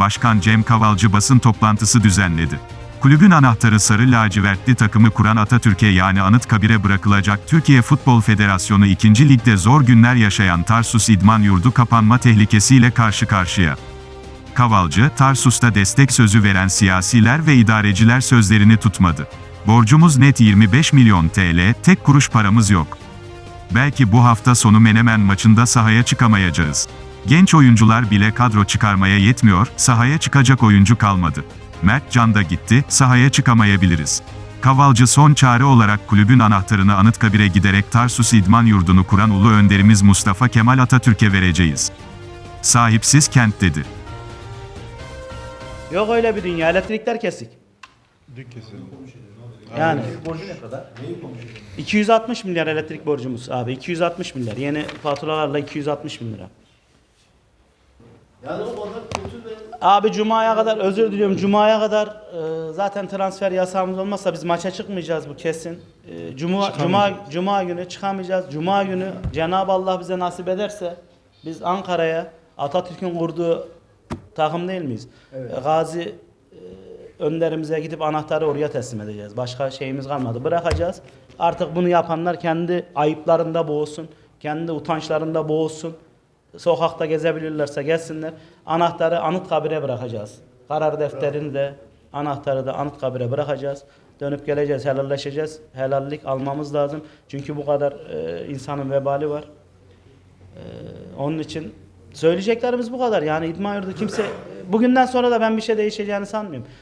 Başkan Cem Kavalcı basın toplantısı düzenledi. Kulübün anahtarı sarı lacivertli takımı kuran Atatürk'e yani Anıtkabir'e bırakılacak Türkiye Futbol Federasyonu 2. Lig'de zor günler yaşayan Tarsus İdman Yurdu kapanma tehlikesiyle karşı karşıya. Kavalcı, Tarsus'ta destek sözü veren siyasiler ve idareciler sözlerini tutmadı. Borcumuz net 25 milyon TL, tek kuruş paramız yok. Belki bu hafta sonu Menemen maçında sahaya çıkamayacağız. Genç oyuncular bile kadro çıkarmaya yetmiyor, sahaya çıkacak oyuncu kalmadı. Mert Can da gitti, sahaya çıkamayabiliriz. Kavalcı son çare olarak kulübün anahtarını Anıtkabir'e giderek Tarsus İdman Yurdu'nu kuran ulu önderimiz Mustafa Kemal Atatürk'e vereceğiz. Sahipsiz kent dedi. Yok öyle bir dünya. Elektrikler kesik. Dük kesildi. Yani. 260 milyar elektrik borcumuz abi. 260 milyar. Yeni faturalarla 260 bin lira. Yani o kadar kötü ve Abi Cuma'ya kadar özür diliyorum. Cuma'ya kadar e, zaten transfer yasağımız olmazsa biz maça çıkmayacağız bu kesin. E, Cuma Cuma Cuma günü çıkamayacağız. Cuma günü Cenab-ı Allah bize nasip ederse biz Ankara'ya Atatürk'ün kurduğu takım değil miyiz? E, Gazi e, önderimize gidip anahtarı oraya teslim edeceğiz. Başka şeyimiz kalmadı. Bırakacağız. Artık bunu yapanlar kendi ayıplarında boğulsun. Kendi utançlarında boğulsun. Sokakta gezebilirlerse gelsinler. Anahtarı Anıtkabir'e bırakacağız. Karar defterini de anahtarı da Anıtkabir'e bırakacağız. Dönüp geleceğiz, helalleşeceğiz. Helallik almamız lazım. Çünkü bu kadar e, insanın vebali var. E, onun için söyleyeceklerimiz bu kadar. Yani idman yurdu kimse bugünden sonra da ben bir şey değişeceğini sanmıyorum.